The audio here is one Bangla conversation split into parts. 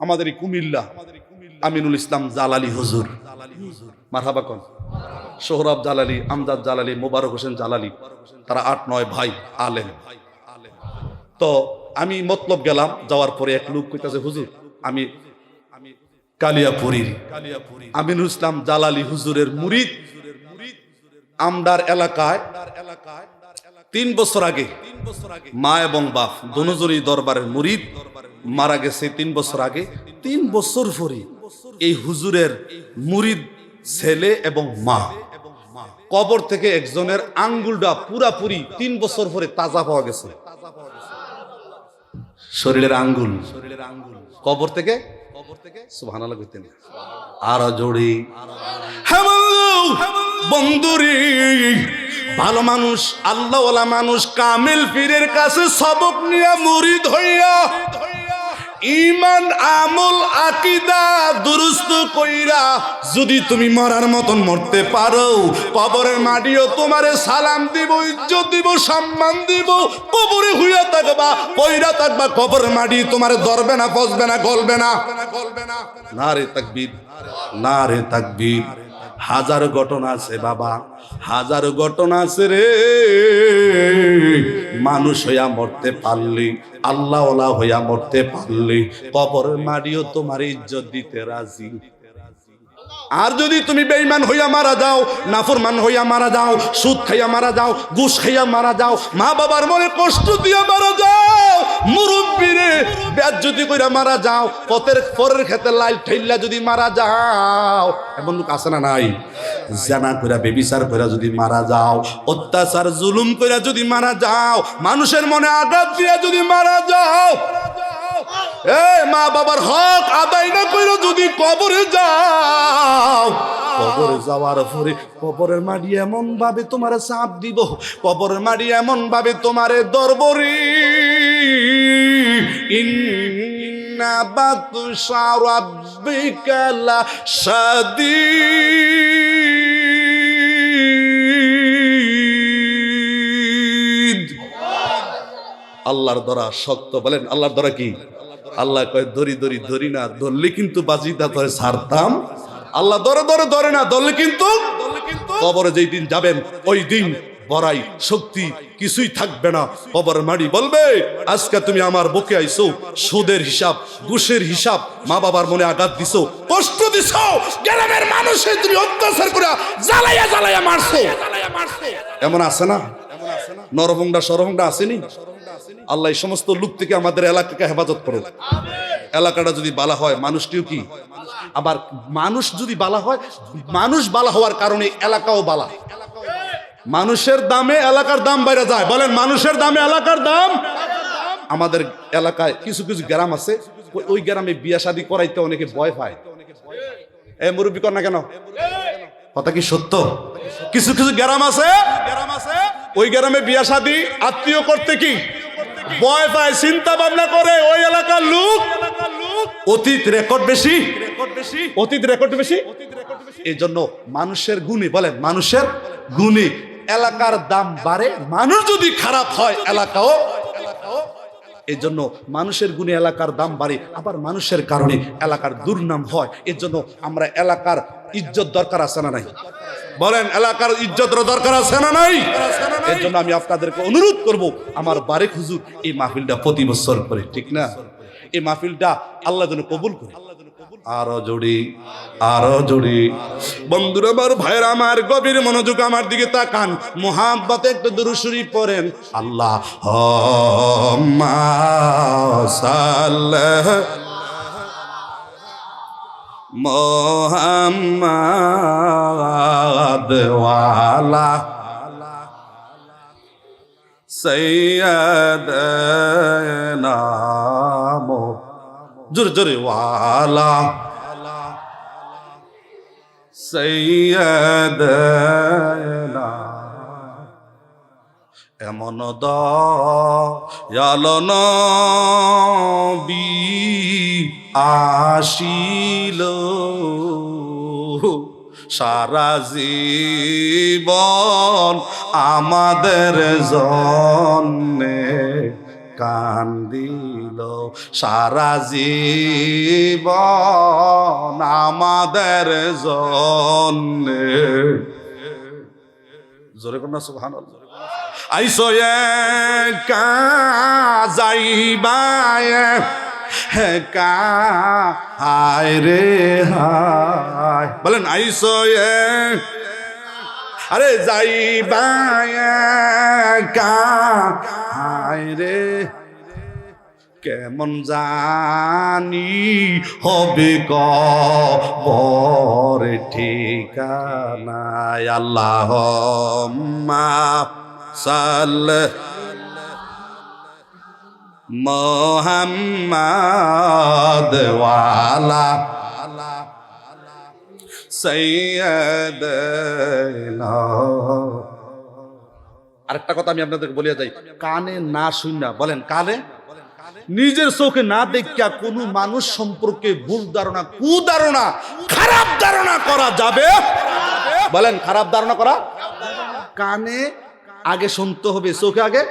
আমাদের কুমিল্লা আমিনুল ইসলাম জালালি হুজুর। মারহাবা কন? সোহরাব জালালি, আমজাদ জালালি, মোবারক হোসেন জালালি, তারা আট, নয় ভাই, আলেম। তো আমি মতলব গেলাম, যাওয়ার পরে এক লোক কইতাছে, হুজুর, আমি কালিয়াপুরীর। আমিনুল ইসলাম জালালি হুজুরের মুরিদ। আমডার এলাকায় তিন বছর আগে মা এবং বাপ দনুজনই দরবারের মুরিদ। মারা গেছে তিন বছর আগে। তিন বছর পরে এই হুজুরের মুরিদ ছেলে এবং মা কবর থেকে একজনের আঙ্গুলটা পুরাপুরি তিন বছর পরে তাজা পাওয়া গেছে। শরীরের আঙ্গুল। শরীরের আঙ্গুল কবর থেকে কবর থেকে ভালো মানুষ, আল্লাহওয়ালা মানুষ, কামিল পীরের কাছে সবক নিয়ে মুরিদ হইয়া ইমান, আমল, আকিদা দুরুস্ত কইরা যদি তুমি মরার মতন মরতে পারো, কবরের মাটিও তোমারে সালাম দিব, ইজ্জত দিব, সম্মান দিব, কবরে হইয়া থাকবা কইরা থাকবা, কবরের মাটি তোমারে ধরবে না বসবে না, গলবে না। না রে তাকবীর না রে তাকবীর। হাজার ঘটনা আছে, বাবা। হাজার ঘটনা আছে রে। মানুষ হইয়া মরতে পারলি, আল্লাহওয়ালা হইয়া মরতে পারলি। কবরের মারিও তোমার ইজ্জত দিতে রাজি। আর যদি তুমি বেঈমান হইয়া মারা যাও নাফরমান হইয়া মারা যাও সুদ খাইয়া মারা যাও ঘুষ খাইয়া মারা যাও মা বাবার মনে কষ্ট দিয়া মারা যাও মুরব্বীরে যদি কইরা মারা যাও পথের পরের ক্ষেতে লাইল ঠেললা যদি মারা যাও এমন লোক আছে না নাই জানা কইরা বেবিচার কইরা যদি মারা যাও অত্যাচার জুলুম কইরা যদি মারা যাও মানুষের মনে আঘাত দিয়া যদি মারা যাও এ মা বাবার হক আদায় না করে যদি কবরে যাও। কবরে যাওয়ার পরে কবরের মাটি এমন ভাবে তোমার চাপ দিব, কবরের মাটি এমন ভাবে তোমারে দরবরি। ইন্না বাতুশা রাব্বিকা লা শাদীদ আল্লাহর দ্বারা শক্ত বলেন, আল্লাহর দ্বারা কি? আল্লাহ কয় দড়ি দড়ি ধরি না, ধরলে কিন্তু বাজিটা ধরে ছাড়তাম। আল্লাহ ধরে ধরে ধরে না, ধরলে কিন্তু কবরে যেই দিন যাবেন, ওই দিন বড়াই, শক্তি কিছুই থাকবে না। কবর মাড়ি বলবে, আজকে তুমি আমার বুকে আইছো, সুদের হিসাব, ঘুষের হিসাব মা বাবার মনে আঘাত দিছো, কষ্ট দিছো, গ্রামের মানুষে তুমি অত্যাচার করে জ্বালাইয়া জ্বালাইয়া মারছো। এমন আছে না? নরভঙ্গা, সরভঙ্গা আসেনি আল্লাহ এই সমস্ত লোক থেকে আমাদের এলাকাকে হেফাজত করো এলাকাটা যদি বালা হয়, মানুষটিও কি? আবার মানুষ যদি বালা হয়, মানুষ বালা হওয়ার কারণে এলাকাও বালা। মানুষের দামে এলাকার দাম বাইরে যায়। বলেন, মানুষের দামে এলাকার দাম? আমাদের এলাকায় কিছু কিছু গ্রাম আছে, ওই- গ্রামে বিয়া শাদি করাইতে অনেকে ভয় পায়। এ মুরব্বী কর না কেন? কথা কি সত্য? কিছু কিছু গ্রাম আছে গ্রাম আছে, ওই গ্রামে বিয়া শাদি আত্মীয় করতে কি? ভয় পায়, চিন্তা ভাবনা করে, ওই এলাকার লোক। অতীত রেকর্ড বেশি। অতীত রেকর্ড বেশি। এই জন্য মানুষের গুণী, বলেন, মানুষের গুণী। এলাকার দাম বাড়ে, মানুষ যদি খারাপ হয় এলাকাও। এই জন্য মানুষের গুণে এলাকার দাম বাড়ে, আবার মানুষের কারণে এলাকার দুর্নাম হয়। এর জন্য আমরা এলাকার ইজ্জত দরকার আছে না নাই? বলেন, এলাকার ইজ্জতের দরকার আছে না নাই? এর জন্য আমি আপনাদেরকে অনুরোধ করব, আমার বারেক হুজুর এই মাহফিলটা প্রতি বছর করে, ঠিক না? এই মাহফিলটা আল্লাহ যেন কবুল করে। আরও জোড়ি আরও জোড়ি বন্ধুরা, আমার ভাইয়ের, আমার গভীর মনোযোগ আমার দিকে তাকান। মোহাব্বতে একটু দুরুসুরি পড়েন। আল্লাহ সাল্লাহ মোহাম্মদ ওয়ালা সৈয়দনা মো জোরে জোরে ওয়ালা সৈয়দনা এমন দয়াল নবী আসিল সারা জীবন আমাদের জন্যে কান্দিল। দিল সারা জীবন আমাদের জন্যে। জোরে কোন সুবহান আইসো একা একা হায় রে হায়। বলেন, আইসো আরে যাইবা একা হায় রে। কেমন জানি হবে কবর ঠিকানায়। আল্লাহ সাল মোহাম্মদ ওয়ালা সৈয়দনা। আরেকটা কথা আমি আপনাদেরকে বলিয়া যাই, কানে না শুননা বলেন কানে? নিজের চোখে না দেখিয়া কোনো মানুষ সম্পর্কে ভুল ধারণা, কুধারণা, খারাপ ধারণা করা যাবে? বলেন, খারাপ ধারণা করা? কানে আগে শুনতে হবে, চোখে আগে?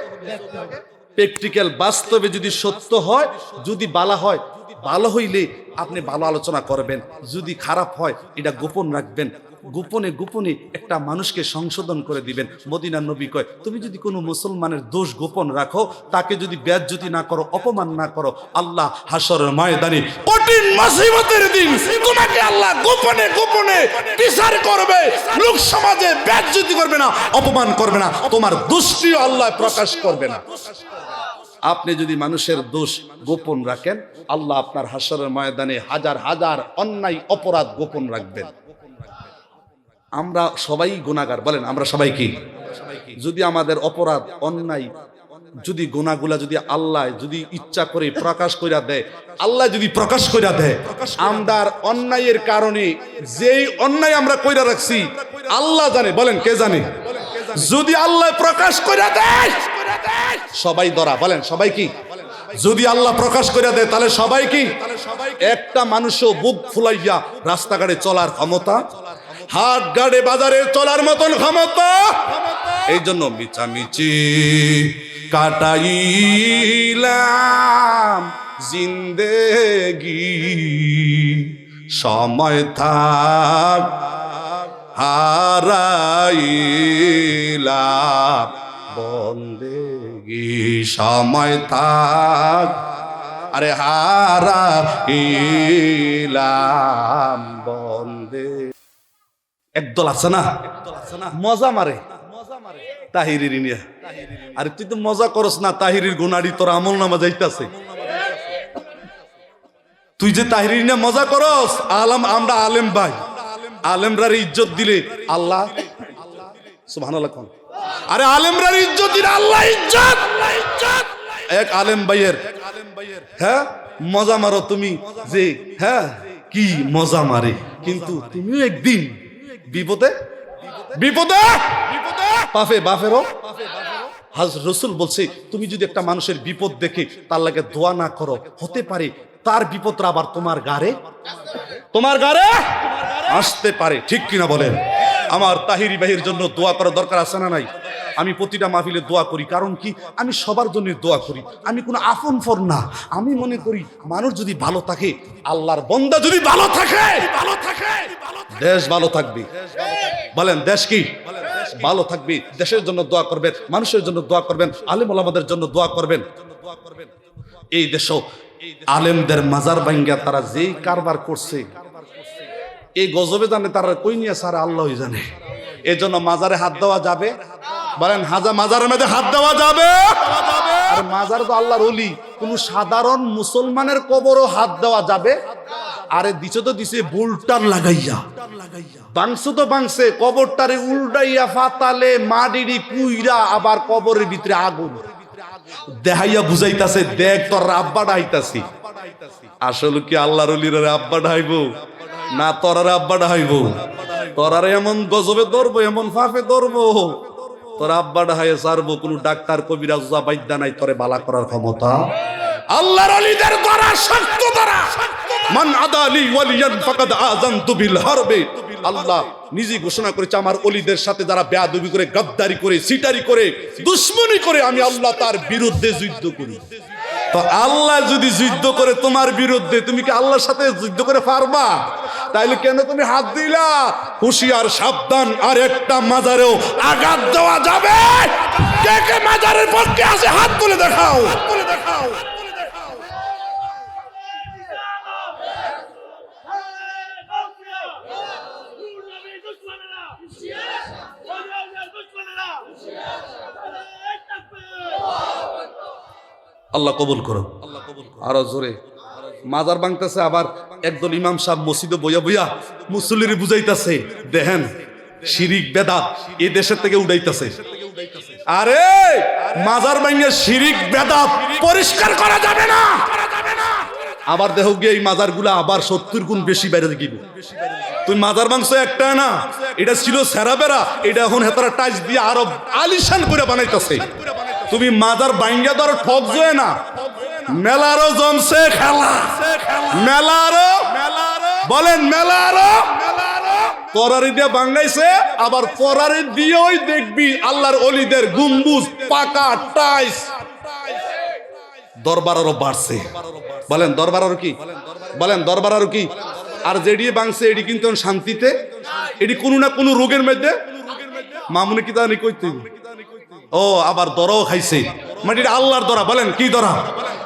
প্র্যাকটিক্যাল বাস্তবে যদি সত্য হয়, যদি বালা হয়, ভালো হইলে আপনি ভালো আলোচনা করবেন। যদি খারাপ হয়, এটা গোপন রাখবেন। গোপনে গোপনে একটা মানুষকে সংশোধন করে দিবেন। মদিনার নবী কয়, তুমি যদি কোনো মুসলমানের দোষ গোপন রাখো, তাকে যদি ব্যাজ্যতি না করো, অপমান না করো, আল্লাহ হাসরের ময়দানে কঠিন মুসিবতের দিন তোমাকে আল্লাহ গোপনে গোপনে বিচার করবে। লোক সমাজে ব্যাজ্যতি করবে না, অপমান করবে না, তোমার দুষ্টিও আল্লাহ প্রকাশ করবে না। আপনি যদি মানুষের দোষ গোপন রাখেন, আল্লাহ আপনার হাসরের ময়দানে হাজার হাজার অন্যায় অপরাধ গোপন রাখবেন। আমরা সবাই গুণাগার, বলেন, আমরা সবাই কি? যদি আমাদের অপরাধ, অন্যায়, যদি গুণাগুলা যদি আল্লাহ যদি ইচ্ছা করে প্রকাশ করিয়া দেয়, আল্লাহ যদি প্রকাশ করিয়া দেয়, আমদার অন্যায়ের কারণে যেই অন্যায় আমরা কইরা রাখছি, আল্লাহ জানে, বলেন, কে জানে? যদি আল্লাহ প্রকাশ কইরা দেয়, সবাই ধরা, বলেন, সবাই কি? যদি আল্লাহ প্রকাশ করে দেয়, তাহলে সবাই কি? একটা মানুষও বুক ফুলাইয়া রাস্তাঘাটে চলার ক্ষমতা হাট গাড়ে বাজারে চলার মতন ক্ষমতা। এই জন্য মিচামিচি কাটাইলাম জিন্দেগি। সময় থাক, হারাইলাম বন্দেগি। সময় থাক, আরে হারা ইলাম বন্দে একদল আছে না? মজা মারে। তাহিরির আরে তুই তো মজা করস না, তাহিরির গুনাড়ি তোর আমল নামা যাইতাছে। তুই যে তাহিরির মজা করস, আলম আমরা আলেম ভাই। আলেমরার ইজ্জত দিলে আল্লাহ সুবহানাল্লাহ কোন। আরে আলেমরার ইজ্জত দিলে আল্লাহ ইজ্জত। এক আলেম ভাইয়ের হ্যাঁ? মজা মারো তুমি যে হ্যাঁ? কি মজা মারে। কিন্তু তুমিও একদিন বিপদে? বিপদে? পাফে বাফেরও হাজ রসুল বলছে তুমি যদি একটা মানুষের বিপদ দেখে তার লাগে দোয়া না করো হতে পারে তার বিপদটা আবার তোমার গাড়ে তোমার গাড়ে আসতে পারে ঠিক কিনা বলেন? আমার তাহিরি বাহির জন্য দোয়া করার দরকার আছে না নাই? আমি প্রতিটা মাহফিলে দোয়া করি। কারণ কি? আমি সবার জন্য দোয়া করি। আমি কোনো আফন ফর না। আমি মনে করি, মানুষ যদি ভালো থাকে, আল্লাহর বন্দা যদি ভালো থাকে ভালো থাকে দেশ ভালো থাকবে। বলেন, দেশ কি? ভালো থাকবে। দেশের জন্য দোয়া করবেন, মানুষের জন্য দোয়া করবেন, আলিম ওলামাদের জন্য দোয়া করবেন। এই দেশও আলেমদের মাজার ভাঙ্গা তারা যেই কারবার করছে, এই গজবে জানে তারা কই নিয়ে সারা আল্লাহ জানে। এই জন্য মাজারে হাত দেওয়া যাবে। বলেন হাজার মাজারের মধ্যে হাত দেওয়া যাবে? আর মাজার তো আল্লাহর অলি কোন সাধারণ মুসলমানের কবরও হাত দেওয়া যাবে। আরে দিছে তো দিছে বোল্টার লাগাইয়া। বাংশো তো বাংশে কবরটারে উল্টাইয়া ফাতালে মাডিরি কুইরা আবার কবরের ভিতরে আগুন। দেখাইয়া বুঝাইতাছে, দেখ তোর আব্বা ডাইতাছি। আসলে কি আল্লাহর অলির আব্বা ডাইব? না তোরারে আব্বা ডাইব? তোরারে এমন গজবে ধরবো, এমন ফাফে ধরবো? তোর আব্বা ডাহাইয়ে সারবো, কোন ডাক্তার, কবিরাজ বাইদ্যা নাই, তোরে বালা করার ক্ষমতা। আল্লাহর অলিদের দ্বারা, শক্ত দ্বারা, মান আদালি ওয়ালিয়ান ফাকাদ আযানতু বিল হারবে। আল্লাহ নিজে ঘোষণা করেছে, আমার অলিদের সাথে যারা বেয়াদবি করে, গাদ্দারি করে সিটারি করে, দুশ্মনী করে, আমি আল্লাহ তার বিরুদ্ধে যুদ্ধ করি। তো আল্লাহ যদি যুদ্ধ করে তোমার বিরুদ্ধে, তুমি কি আল্লাহর সাথে যুদ্ধ করে পারবা? তাইলে কেন তুমি হাত দিলা? হুশিয়ার সাবধান আর একটা মাজারেও আঘাত দেওয়া যাবে। কে কে মাজারের পক্ষে আছে হাত তুলে দেখাও। তুলে দেখাও আল্লাহ কবুল করো আরও জোরে। মাজার ভাঙতেছে আবার একদল ইমাম সাহেব মসজিদে বইয়া বইয়া মুসল্লির বুঝাইতাছে, দেখেন, শিরিক বেদা এ দেশের থেকে উড়াইতাছে। আরে, মাজার ভাঙে শিরিক বেদা পরিষ্কার করা যাবে না। আবার দেখো গিয়ে এই মাজারগুলা আবার সত্তর গুণ বেশি বেড়ে গিয়ে তুই মাজার মাংস একটা না, এটা ছিল সেরা বেড়া, এটা এখন হেতারা টাইচ দিয়ে আরও আলিশান করে বানাইতেছে। তুমি মাজার বাইঙ্গা ধরো ঠক জয়ে না মেলারও জমছে খেলা। মেলারও, বলেন মেলারও। তরারি দিয়ে বাঙ্গাইছে আবার তরারি দিয়েই দেখবি আল্লাহর অলিদের গুম্বুজ, পাকা টাইস। দরবার আরও বাড়ছে। বলেন দরবার আরও কি? বলেন দরবার আরও কি? আর যেডি বাংছে, এডি কিন্তু শান্তিতে। এডি কোনো না কোনো রোগের মধ্যে। মামুনি কি জানি কইতে ও, আবার দরাও খাইছে। মানে এটা আল্লাহর দরা, বলেন কি দরা?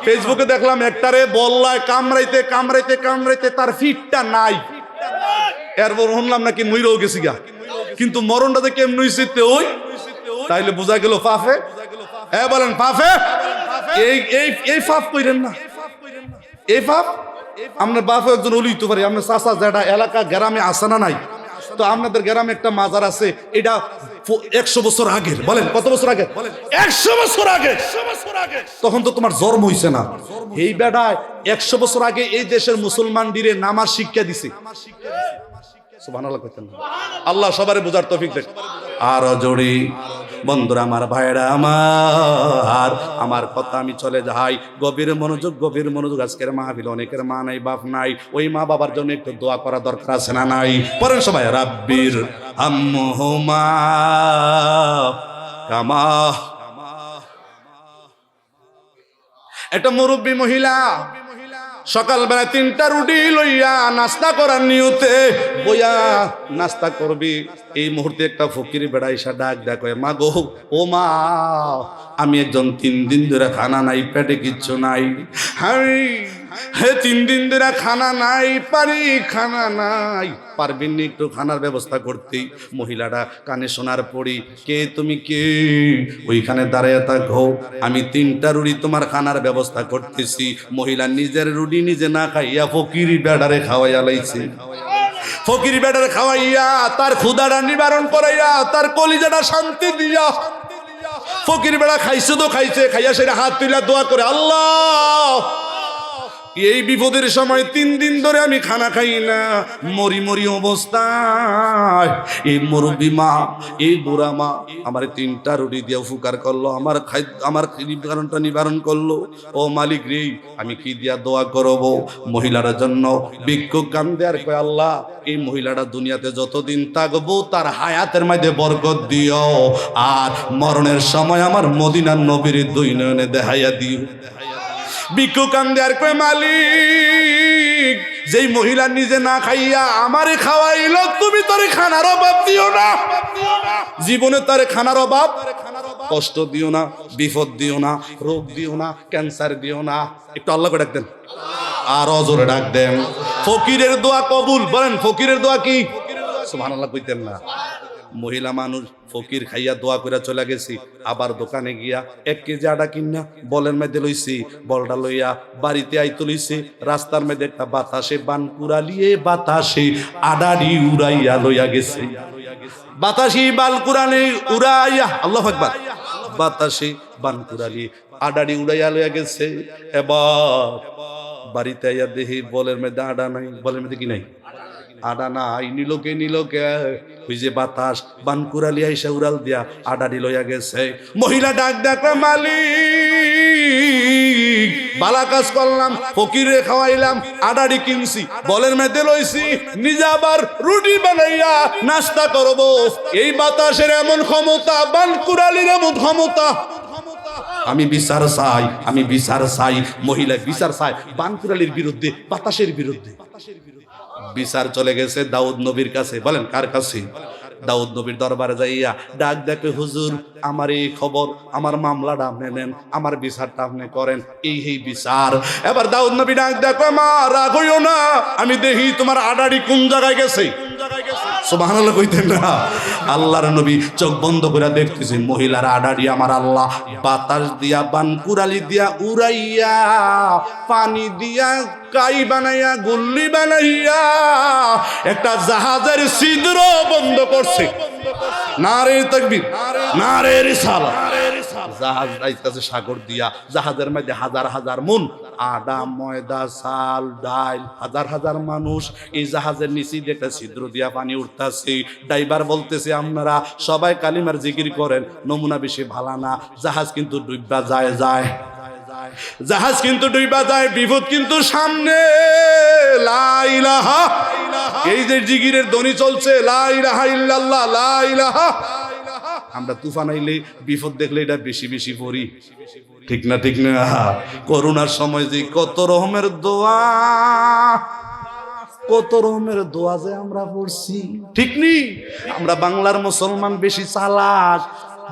ফেসবুকে দেখলাম একটারে বল্লায় কামড়াইতে কামড়াইতে কামড়াইতে তার ফিটটা নাই। এরপর শুনলাম নাকি মইরও গেছি গা। কিন্তু মরণটাতে কেমন হইছে তে ওই, তাইলে বোঝা গেল পাফে হ্যাঁ বলেন পাফে এই এই এই ফাপ কইরেন না। এই ফাপ আপনার বাপ একজন অলি হইতে পারে, আপনার চাষা যেটা এলাকা, গ্রামে আসে না নাই? তো আপনাদের গ্রামে একটা মাজার আছে, এটা একশো বছর আগের বলেন কত বছর আগে? একশো বছর আগে। তখন তো তোমার জন্ম হইছে না। এই বেড়ায় একশো বছর আগে এই দেশের মুসলমান দিরে নামার শিক্ষা দিছে। আল্লাহ সবারে বোঝার তৌফিক আর জোরে। বন্ধুরা আমার ভাইরা আমার আমার কথা আমি চলে যাই। গভীর মনোযোগ গভীর মনোযোগ। আজকের মাহফিল অনেকের মা নাই বাপ নাই। ওই মা বাবার জন্য একটু দোয়া করা দরকার আছে না নাই? পরেন সবাই রাব্বির কামা একটা মুরব্বী মহিলা সকালবেলা তিনটা রুটি লইয়া নাস্তা করার নিয়তে বইয়া নাস্তা করবি। এই মুহূর্তে একটা ফকির বেড়াইসা ডাক ডাক মা গো ও মা, আমি একজন তিন দিন ধরে খানা নাই, পেটে কিচ্ছু নাই। আমি হে, তিন দিন ধরে খানা নাই, পারি খানা নাই। পারবেন নি একটু খানার ব্যবস্থা করতেই। মহিলাটা কানে শোনার পড়ি, কে তুমি কে? ওইখানে দাঁড়ায় থাকো। আমি তিনটা রুড়ি তোমার খানার ব্যবস্থা করতেছি। মহিলা নিজের রুটি নিজে না খাইয়া ফকিরি বেড়ারে খাওয়াইয়া লাইছে। ফকির বেটার খাওয়াইয়া, তার ক্ষুদাটা নিবারণ করাইয়া, তার কলিজাটা শান্তি দিয়া। ফকির বেড়া খাইছে তো খাইছে, খাইয়া সেটা হাত তুলে দোয়া করে, আল্লাহ এই বিপদের সময় তিন দিন ধরে আমি খানা খাই না। মরি মরি অবস্থায়। এই মুরব্বী মা, এই বুড়া মা আমার তিনটা রুটি দিয়ে উপকার করল, আমার খাদ্য আমার নিবারণটা নিবারণ করল। ও মালিক রে, আমি কি দিয়া দোয়া করব? মহিলার জন্য ভিক্ষুক কান্দে আর কয়, আল্লাহ, এই মহিলাটা দুনিয়াতে যতদিন থাকব, তার হায়াতের মধ্যে বরকত দিও। আর মরণের সময় আমার মদিনার নবীর দুই নয়নে দেখাইয়া দিও। ভিক্ষু কান্দে আর কয়, মালিক, যেই মহিলা নিজে না খাইয়া আমারে খাওয়াইল, তুমি তোরে খানার অভাব দিও না। জীবনে তারে খানার অভাব, কষ্ট দিও না, বিপদ দিও না, রোগ দিও না, ক্যান্সার দিও না। একটু আল্লাহ করে ডাক দেন। আর অজরে ডাক দেন। ফকিরের দোয়া কবুল, বলেন, ফকিরের দোয়া কি? সুবহানাল্লাহ কইতেন না। মহিলা মানুষ ফকির খাইয়া দোয়া করে চলে গেছি। আবার দোকানে গিয়া এক কেজি আটা কিনা বলের মধ্যে লইছি বলটা লইয়া বাড়িতে আই লইছি। রাস্তার মধ্যে একটা বাতাসে বান কুড়ালিয়ে বাতাসে আডারি উড়াইয়া লইয়া গেছে। বাতাসি বাল কুরানে উড়াইয়া, আল্লাহ আকবার। বাতাসে বান কুড়ালি আডারি উড়াইয়া লইয়া গেছে। এবার বাড়িতে আইয়া দেখি বলের মধ্যে আডা নাই, বলের মধ্যে কি নাই? আডা নাই, নিলোকে নিলোকে। ওই যে বাতাস, বানকুরালি আইসা উড়াল দিয়া আডাডি লইয়া গেছে। মহিলা ডাক ডাক, মালিক, বালা কাজ করলাম, ফকিরে খাওয়াইলাম আডাডি কিনছি, বলের মেতে লইছি, নিজে আবার রুটি বানাইয়া নাস্তা করব। এই বাতাসের এমন ক্ষমতা, বানকুরালির এমন ক্ষমতা। আমি বিচার চাই, আমি বিচার চাই মহিলা বিচার চাই, বানকুরালির বিরুদ্ধে বাতাসের বিরুদ্ধে বাতাসের বিরুদ্ধে। বিচার চলে গেছে দাউদ নবীর কাছে। বলেন, কার কাছে? দাউদ নবীর দরবারে যাইয়া ডাক দেখে, হুজুর, আমার এই খবর, আমার মামলাটা আপনি নেন, আমার বিচারটা আপনি করেন। এই এই বিচার। এবার দাউদ নবী ডাক দেখো, মা, রাগ হইও না, আমি দেখি তোমার আডাড়ি কোন জায়গায় গেছে? না। আল্লাহর নবী চোখ বন্ধ করে দেখতেছে মহিলার আডাড়ি আমার আল্লাহ, বাতাস দিয়া বানকুরালি দিয়া উড়াইয়া, পানি দিয়া কাই বানাইয়া, গুল্লি বানাইয়া, একটা জাহাজের বন্ধ করছে। নারে নারে রিসালা জাহাজ যাইতেছে সাগর দিয়া, জাহাজের মধ্যে হাজার হাজার মন। আডা ময়দা, চাল ডাল হাজার হাজার মানুষ এই জাহাজের নিচে একটা ছিদ্র দিয়া পানি উঠতেছে। ড্রাইভার বলতেছে, আপনারা সবাই কালিমার জিকির করেন, নমুনা বেশি ভালো না। জাহাজ কিন্তু ডুববা যায় যায়। জাহাজ কিন্তু ডুইবা যায় বিপদ কিন্তু সামনে। লাইলাহা এই যে জিগিরের ধ্বনি চলছে লাইলাহা ইল্লাল্লাহ লাইলাহা আমরা তুফান আইলে বিপদ দেখলে এটা বেশি বেশি পড়ি। ঠিক না ঠিক না? করোনার সময় যে কত রকমের দোয়া। কত রকমের দোয়া যে আমরা পড়ছি। ঠিক নি? আমরা বাংলার মুসলমান বেশি চালাক।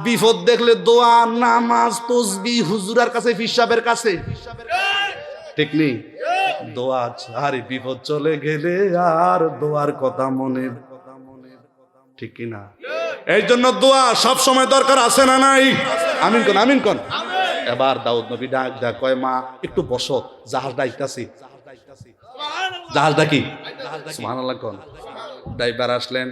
বিপদ দেখলে দোয়া নামাজ তসবি হুজুরার কাছে ফিসাবের কাছে। ঠিক নেই দোয়া আরে বিপদ চলে গেলে আর দোয়ার কথা মনে ঠিক কি না? এই জন্য দোয়া সব সময় দরকার আছে না নাই? আমিন কোন আমিন কোন। এবার দাউদ নবী ডাক ডাক কয় মা একটু বসো জাহাজ ডাইতাছি জাহাজটা কি? ড্রাইভার আসলেন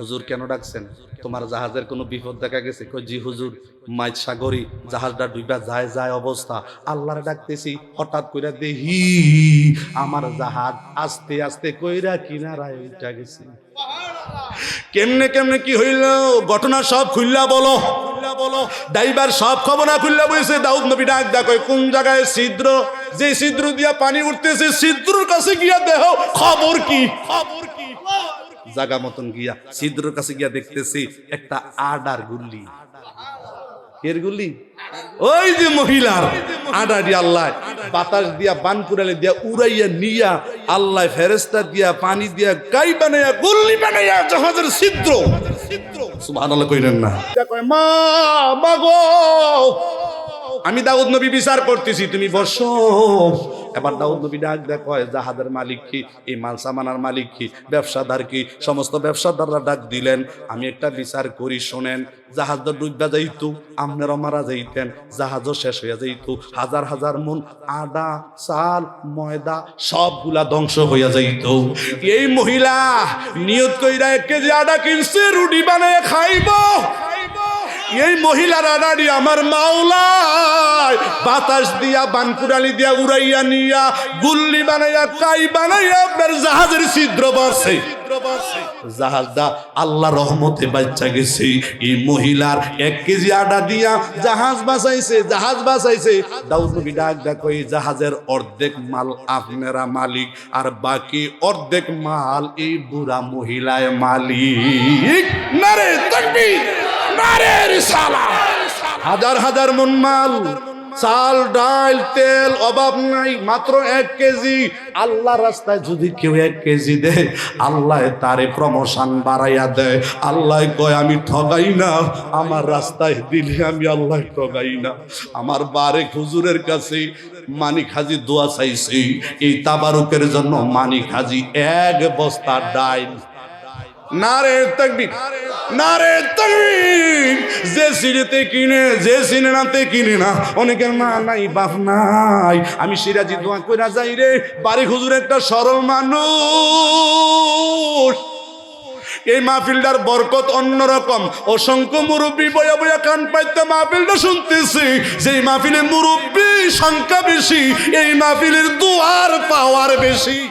হুজুর কেন ডাকছেন? তোমার জাহাজের কোনো বিপদ দেখা গেছে? জি হুজুর মাইজ সাগরি জাহাজটা ডুইবা যায় যায় অবস্থা। আল্লাহর ডাকতেছি হঠাৎ কইরা দেহি আমার জাহাজ আস্তে আস্তে কইরা কিনারায় উঠা গেছে। কেমনে কেমনে কি হইল? ঘটনা সব খুললা বলো। বলো, ড্রাইভার সব খবর না খুললা বলছে, দাউদ নবী ডাক ডাক কোন জায়গায় ছিদ্র? যে ছিদ্র দিয়া পানি উঠতেছে, ছিদ্রর কাছে গিয়া দেহ খবর কি? খবর কি? জাগা মতন গিয়া ছিদ্রর কাছে গিয়া দেখতেছি একটা আডার গুল্লি। এর গুল্লি? ওই যে মহিলার আডাডি আল্লাহ, বাতাস দিয়া, বান কুড়ালে দিয়া উড়াইয়া নিয়া আল্লাহ ফেরেস্তা দিয়া পানি দিয়া গাই বানাইয়া, গুল্লি বানাইয়া জাহাজের ছিদ্র। সুবহানাল্লাহ কইলেন না। কয় মা মাগো আমি দাউদ নবী বিচার করতেছি, তুমি বসো। এবার দাউদ নবী ডাক দেখ জাহাজের মালিক কি? এই মাল সামানার মালিক কি? ব্যবসাদার কি? সমস্ত ব্যবসাদাররা ডাক দিলেন, আমি একটা বিচার করি, শোনেন, জাহাজটা ডুববা যাইত আপনারা মারা যাইতেন, জাহাজও শেষ হইয়া যাইত, হাজার হাজার মন, আদা, চাল, ময়দা, সবগুলা ধ্বংস হইয়া যাইত। এই মহিলা নিয়ত কইরা এক কেজি আদা কিনছে, রুটি বানায় খাইবো। এই মহিলার আনাড়ি আমার মাওলায় বাতাস দিয়া, বানকুড়ালি দিয়া উড়াইয়া নিয়া, গুল্লি বানাইয়া, কাই বানাইয়া, আপনার জাহাজের ছিদ্র বসে বাচ্চা গেছে। এক কেজি দিয়া জাহাজ বাঁচাইছে, জাহাজ জাহাজের অর্ধেক মাল আপনারা মালিক, আর বাকি অর্ধেক মাল এই বুড়া মহিলায় মালিক। হাজার হাজার মন মাল, চাল, ডাল, তেল, অভাব নাই, মাত্র এক কেজি। আল্লাহ রাস্তায় যদি কেউ এক কেজি দেয়, আল্লাহ তারে প্রমোশন বাড়াইয়া দেয়। আল্লাহ কয়, আমি ঠগাই না, আমার রাস্তায় দিলে আমি আল্লাহ ঠগাই না। আমার বারে হুজুরের কাছে মানিক হাজি দোয়া চাইছি, এই তাবারুকের জন্য মানিক হাজি এক বস্তা ডাইল নারে তাকবীর নারে তাকবীর। যে সিনেতে কিনে, যে সিনেমাতে কিনে না, অনেকের মা নাই, বাপ নাই। আমি সিরাজি দোয়া কইরা যাই রে, বাড়ি হুজুর একটা সরল মানুষ। এই মাহফিলটার বরকত অন্যরকম। অসংখ্য মুরব্বী বয়া বয়া কান পাইতে মাহফিলটা শুনতেছি। যেই মাহফিলে মুরব্বী সংখ্যা বেশি, এই মাহফিলের দুয়ার পাওয়ার বেশি।